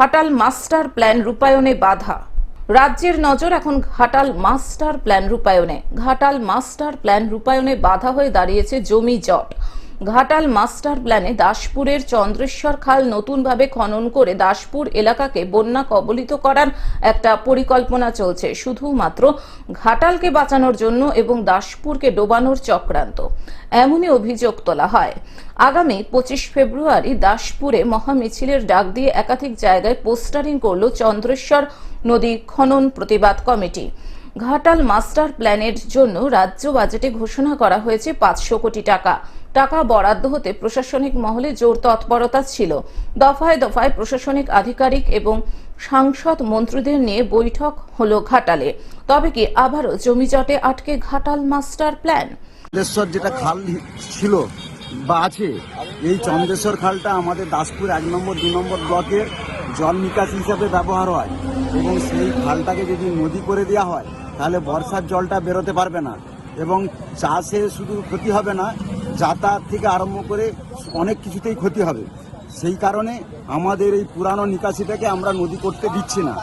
Ghatal master plan রূপায়ণে বাধা। রাজ্যের নজর এখন ঘাটাল মাস্টার প্ল্যান রূপায়ণে। ঘাটাল মাস্টার প্ল্যান রূপায়ণে বাধা হয়ে দাঁড়িয়েছে জমি জট। ঘাটাল মাস্টার প্ল্যানে দাসপুরের চন্দ্রেশ্বর খাল নতুনভাবে খনন করে দাসপুর এলাকাকে বন্যা কবলিত করার একটা পরিকল্পনা চলছে। শুধুমাত্র ঘাটালকে বাঁচানোর জন্য এবং দাসপুরকে ডোবানোর চক্রান্ত। এমনই অভিযোগ তোলা হয়। আগামী পঁচিশ ফেব্রুয়ারি দাসপুরে মহামিছিলের ডাক দিয়ে একাধিক জায়গায় পোস্টারিং করল চন্দ্রেশ্বর নদী খনন প্রতিবাদ কমিটি। ঘাটাল মাস্টার প্ল্যানের জন্য রাজ্য বাজেটে ঘোষণা করা হয়েছে পাঁচশো কোটি টাকা। টাকা বরাদ্দ হতে প্রশাসনিক মহলে জোর তৎপরতা ছিল। দফায় দফায় প্রশাসনিক, আধিকারিক এবং সাংসদ মন্ত্রীদের নিয়ে বৈঠক হলো ঘাটালে। তবে কি আবারও জমিজটে আটকে ঘাটাল মাস্টার প্ল্যান? যেটা খাল ছিল বা আছে, এই চন্দ্রেশ্বর খালটা আমাদের দাসপুর এক নম্বর, দু নম্বর ব্লকের জল নিকাশি হিসাবে ব্যবহার হয় এবং সেই খালটাকে যদি নদী করে দেওয়া হয়, তাহলে বর্ষার জলটা বেরোতে পারবে না এবং চাষে শুধু ক্ষতি হবে না, যাতায়াত থেকে আরম্ভ করে অনেক কিছুতেই ক্ষতি হবে। সেই কারণে আমাদের এই পুরানো নিকাশিটাকে আমরা নদী করতে দিচ্ছি না।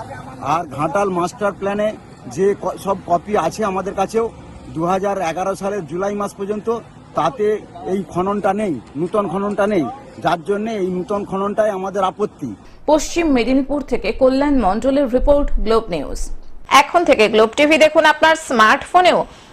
আর ঘাটাল মাস্টার প্ল্যানে যে সব কপি আছে আমাদের কাছেও দু হাজার এগারো সালের জুলাই মাস পর্যন্ত তাতে এই খননটা নেই, নূতন খননটা নেই। যার জন্য এই নূতন খননটাই আমাদের আপত্তি। পশ্চিম মেদিনীপুর থেকে কল্যাণ মণ্ডলের রিপোর্ট গ্লোব নিউজ। এখন থেকে গ্লোব টিভি দেখুন আপনার স্মার্টফোনেও।